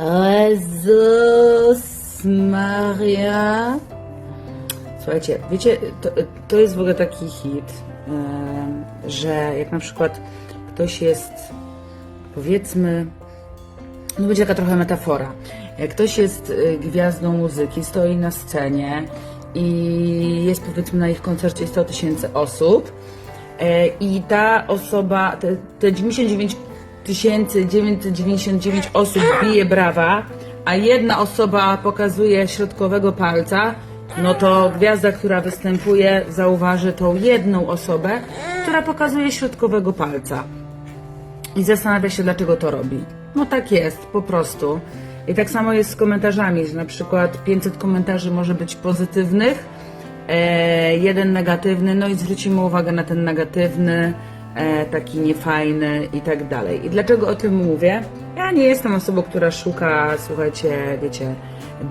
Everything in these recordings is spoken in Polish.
Jezus Maria. Słuchajcie, wiecie, to, to jest w ogóle taki hit, że jak na przykład ktoś jest, powiedzmy, no będzie taka trochę metafora. Jak ktoś jest y, gwiazdą muzyki, stoi na scenie i jest powiedzmy na ich koncercie 100 tysięcy osób e, i ta osoba, te, te 99 999 osób bije brawa, a jedna osoba pokazuje środkowego palca, no to gwiazda, która występuje, zauważy tą jedną osobę, która pokazuje środkowego palca i zastanawia się, dlaczego to robi. No tak jest, po prostu. I tak samo jest z komentarzami, że na przykład 500 komentarzy może być pozytywnych, e, jeden negatywny, no i zwrócimy uwagę na ten negatywny, taki niefajny i tak dalej. I dlaczego o tym mówię? Ja nie jestem osobą, która szuka, słuchajcie, wiecie,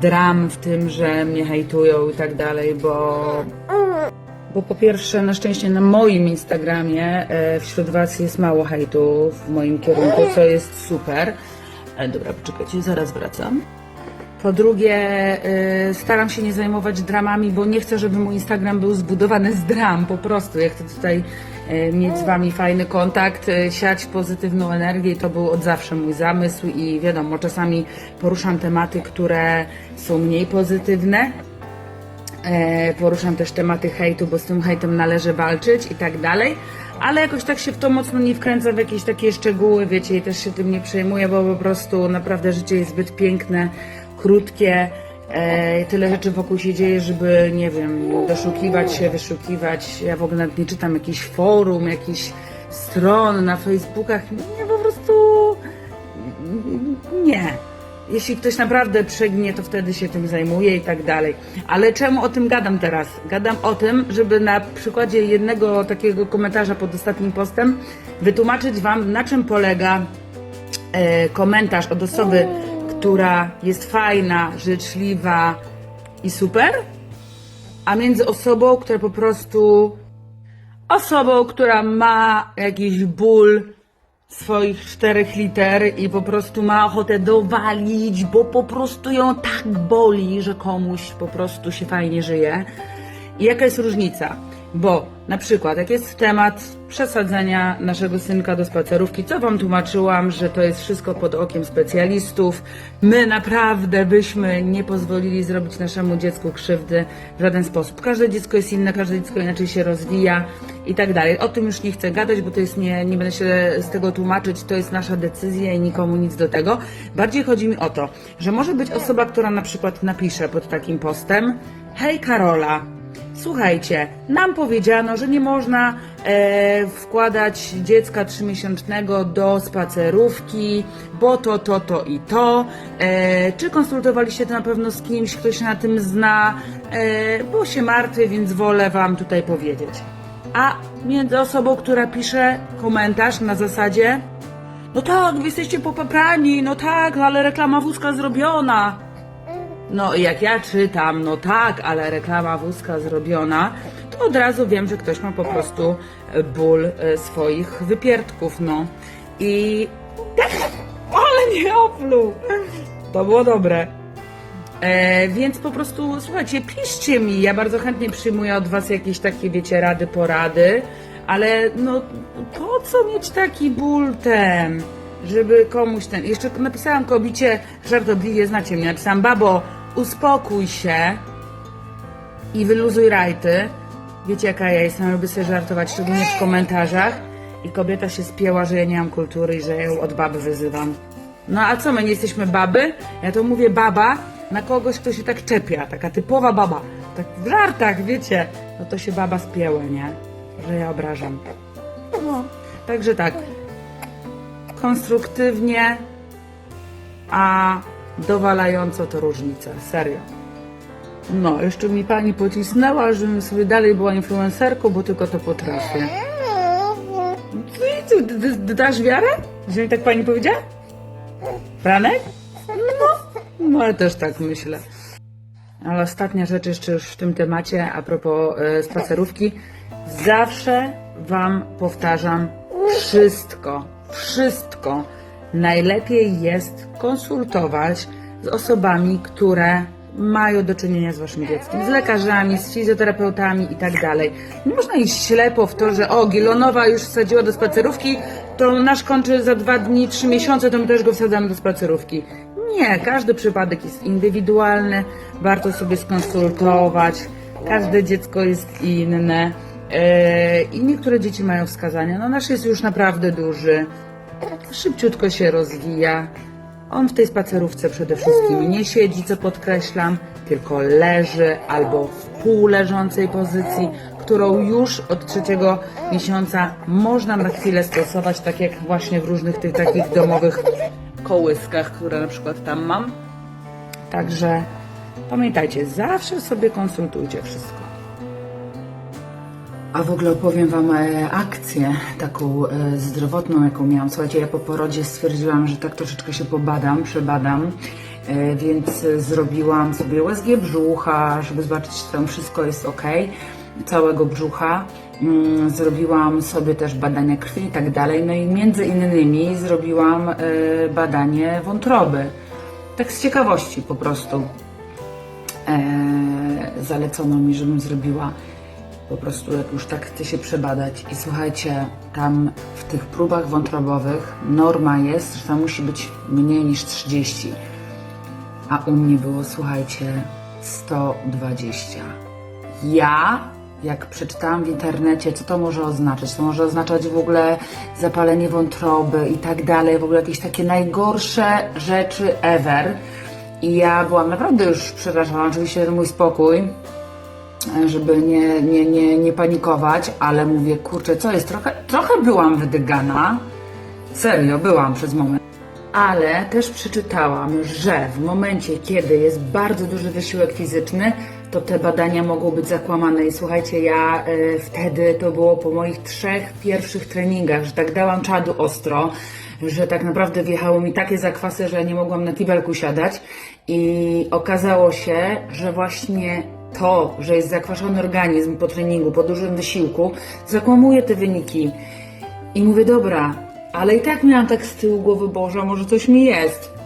dram w tym, że mnie hejtują i tak dalej, bo bo po pierwsze, na szczęście na moim Instagramie e, wśród Was jest mało hejtu w moim kierunku, co jest super. E, dobra, poczekajcie, zaraz wracam. Po drugie, e, staram się nie zajmować dramami, bo nie chcę, żeby mój Instagram był zbudowany z dram, po prostu. Ja chcę tutaj e, mieć z Wami fajny kontakt, e, siać pozytywną energię i to był od zawsze mój zamysł i wiadomo, czasami poruszam tematy, które są mniej pozytywne, E, poruszam też tematy hejtu, bo z tym hejtem należy walczyć i tak dalej, ale jakoś tak się w to mocno nie wkręcam w jakieś takie szczegóły, wiecie, i też się tym nie przejmuję, bo po prostu naprawdę życie jest zbyt piękne, krótkie, e, tyle rzeczy wokół się dzieje, żeby, nie wiem, doszukiwać się, wyszukiwać. Ja w ogóle nawet nie czytam jakichś forum, jakichś stron na Facebookach, nie, po prostu nie. Jeśli ktoś naprawdę przegnie, to wtedy się tym zajmuje i tak dalej. Ale czemu o tym gadam teraz? Gadam o tym, żeby na przykładzie jednego takiego komentarza pod ostatnim postem wytłumaczyć Wam, na czym polega e, komentarz od osoby, która jest fajna, życzliwa i super, a między osobą, która po prostu osobą, która ma jakiś ból swoich czterech liter i po prostu ma ochotę dowalić, bo po prostu ją tak boli, że komuś po prostu się fajnie żyje. I jaka jest różnica? Bo na przykład, jak jest temat przesadzenia naszego synka do spacerówki, co Wam tłumaczyłam, że to jest wszystko pod okiem specjalistów. My naprawdę byśmy nie pozwolili zrobić naszemu dziecku krzywdy w żaden sposób. Każde dziecko jest inne, każde dziecko inaczej się rozwija i tak dalej. O tym już nie chcę gadać, bo to jest nie, nie będę się z tego tłumaczyć, to jest nasza decyzja i nikomu nic do tego. Bardziej chodzi mi o to, że może być osoba, która na przykład napisze pod takim postem Hej Karola, Słuchajcie, nam powiedziano, że nie można e, wkładać dziecka trzymiesięcznego do spacerówki, bo to, to, to i to. E, czy konsultowaliście to na pewno z kimś, kto się na tym zna? E, bo się martwię, więc wolę Wam tutaj powiedzieć. A między osobą, która pisze komentarz na zasadzie no tak, wy jesteście popaprani, no tak, ale reklama wózka zrobiona. No jak ja czytam, no tak, ale reklama wózka zrobiona, to od razu wiem, że ktoś ma po prostu e, ból e, swoich wypierdków, no. I... Ale nie opluł! To było dobre. E, więc po prostu, słuchajcie, piszcie mi, ja bardzo chętnie przyjmuję od was jakieś takie, wiecie, rady, porady, ale no po co mieć taki ból ten, żeby komuś ten... Jeszcze napisałam kobicie żartobliwie, znacie mnie, napisałam, babo, uspokój się i wyluzuj rajty. Wiecie jaka ja jestem, lubię sobie żartować, szczególnie w komentarzach. I kobieta się spięła, że ja nie mam kultury i że ją od baby wyzywam. No a co, my nie jesteśmy baby? Ja to mówię baba na kogoś, kto się tak czepia, taka typowa baba. Tak w żartach, wiecie. No to się baba spięła, nie? Że ja obrażam. No, także tak. Konstruktywnie, a dowalająco to różnica. Serio. No, jeszcze mi pani pocisnęła, żebym sobie dalej była influencerką, bo tylko to potrafię. Co, d- d- dasz wiarę? Że mi tak pani powiedziała? Franek? No, no ale też tak myślę. Ale ostatnia rzecz jeszcze już w tym temacie, a propos e, spacerówki. Zawsze Wam powtarzam wszystko, wszystko najlepiej jest konsultować z osobami, które mają do czynienia z waszym dzieckiem, z lekarzami, z fizjoterapeutami i tak dalej. Nie można iść ślepo w to, że o, Gilonowa już wsadziła do spacerówki, to nasz kończy za dwa dni, trzy miesiące, to my też go wsadzamy do spacerówki. Nie, każdy przypadek jest indywidualny, warto sobie skonsultować, każde dziecko jest inne e, i niektóre dzieci mają wskazania. No nasz jest już naprawdę duży, szybciutko się rozwija. On w tej spacerówce przede wszystkim nie siedzi, co podkreślam, tylko leży albo w półleżącej pozycji, którą już od trzeciego miesiąca można na chwilę stosować, tak jak właśnie w różnych tych takich domowych kołyskach, które na przykład tam mam. Także pamiętajcie, zawsze sobie konsultujcie wszystko. A w ogóle opowiem Wam e, akcję taką e, zdrowotną, jaką miałam. Słuchajcie, ja po porodzie stwierdziłam, że tak troszeczkę się pobadam, przebadam, e, więc zrobiłam sobie USG brzucha, żeby zobaczyć, czy tam wszystko jest ok, całego brzucha. Mm, Zrobiłam sobie też badania krwi i tak dalej. No i między innymi zrobiłam badanie wątroby. Tak z ciekawości po prostu zalecono mi, żebym zrobiła po prostu jak już tak chcę się przebadać i słuchajcie, tam w tych próbach wątrobowych norma jest, że tam musi być mniej niż 30, a u mnie było, słuchajcie, 120. Ja, jak przeczytałam w internecie, co to może oznaczać? To może oznaczać w ogóle zapalenie wątroby i tak dalej, w ogóle jakieś takie najgorsze rzeczy ever. I ja byłam naprawdę już przerażona, oczywiście że mój spokój, żeby nie, nie, nie, nie panikować, ale mówię, kurczę, co jest, trochę, trochę byłam wydygana, serio, byłam przez moment. Ale też przeczytałam, że w momencie, kiedy jest bardzo duży wysiłek fizyczny, to te badania mogą być zakłamane. I słuchajcie, ja y, wtedy to było po moich trzech pierwszych treningach, że tak dałam czadu ostro, że tak naprawdę wjechały mi takie zakwasy, że nie mogłam na kibelku siadać. I okazało się, że właśnie to, że jest zakwaszony organizm po treningu, po dużym wysiłku, zakłamuje te wyniki. I mówię, dobra, ale i tak miałam tak z tyłu głowy, Boże, może coś mi jest.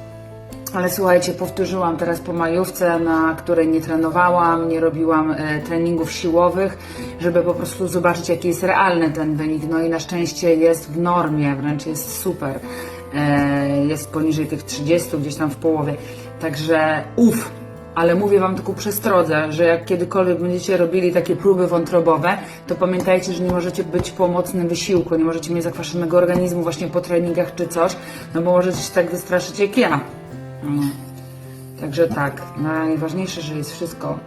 Ale słuchajcie, powtórzyłam teraz po majówce, na której nie trenowałam, nie robiłam e, treningów siłowych, żeby po prostu zobaczyć, jaki jest realny ten wynik. No i na szczęście jest w normie, wręcz jest super. E, jest poniżej tych 30, gdzieś tam w połowie. Także uff, ale mówię Wam tylko przestrodze, że jak kiedykolwiek będziecie robili takie próby wątrobowe, to pamiętajcie, że nie możecie być po mocnym wysiłku, nie możecie mieć zakwaszonego organizmu właśnie po treningach czy coś, no bo możecie się tak wystraszyć jak ja. No. Także tak, najważniejsze, że jest wszystko